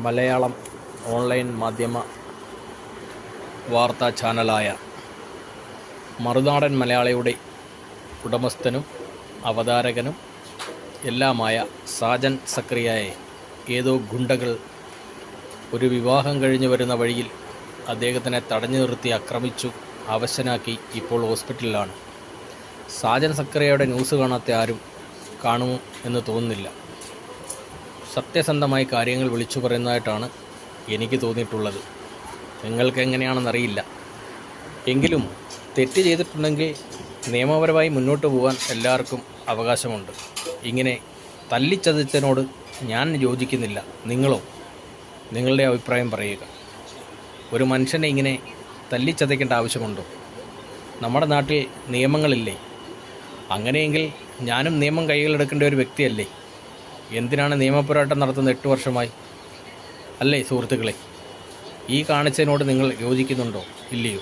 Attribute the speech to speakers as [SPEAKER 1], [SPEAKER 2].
[SPEAKER 1] Malayalam online മാധ്യമ വാർത്താ ചാനലായ മറുനാടൻ മലയാളിയുടെ ഉടമസ്ഥനും അവതാരകനും എല്ലാമായ സാജൻ സക്രിയയെ ഏതോ ഗുണ്ടകൾ ഒരു വിവാഹം കഴിഞ്ഞു വരുന്ന വഴിയിൽ അദ്ദേഹത്തിനെ തടഞ്ഞു നിർത്തി ആക്രമിച്ചു അവശനാക്കി ഇപ്പോൾ ഹോസ്പിറ്റലിലാണ്. സാജൻ സക്രിയയുടെ ന്യൂസ് കാണാത്ത ആരും കാണുമോ എന്ന് തോന്നുന്നില്ല. സത്യസന്ധമായി കാര്യങ്ങൾ വിളിച്ചു പറയുന്നതായിട്ടാണ് എനിക്ക് തോന്നിയിട്ടുള്ളത്. നിങ്ങൾക്ക് എങ്ങനെയാണെന്നറിയില്ല എങ്കിലും തെറ്റ് ചെയ്തിട്ടുണ്ടെങ്കിൽ നിയമപരമായി മുന്നോട്ട് പോകാൻ എല്ലാവർക്കും അവകാശമുണ്ട്. ഇങ്ങനെ തല്ലിച്ചതച്ചതിനോട് ഞാൻ യോജിക്കുന്നില്ല. നിങ്ങളോ? നിങ്ങളുടെ അഭിപ്രായം പറയുക. ഒരു മനുഷ്യനെ ഇങ്ങനെ തല്ലിച്ചതയ്ക്കേണ്ട ആവശ്യമുണ്ടോ? നമ്മുടെ നാട്ടിൽ നിയമങ്ങളില്ലേ? അങ്ങനെയെങ്കിൽ ഞാനും നിയമം കൈകളിലെടുക്കേണ്ട ഒരു വ്യക്തിയല്ലേ? എന്തിനാണ് നിയമപോരാട്ടം നടത്തുന്നത് എട്ട് വർഷമായി? അല്ലേ സുഹൃത്തുക്കളെ ഈ കാണിച്ചതിനോട് നിങ്ങൾ യോജിക്കുന്നുണ്ടോ? ഇല്ലയോ?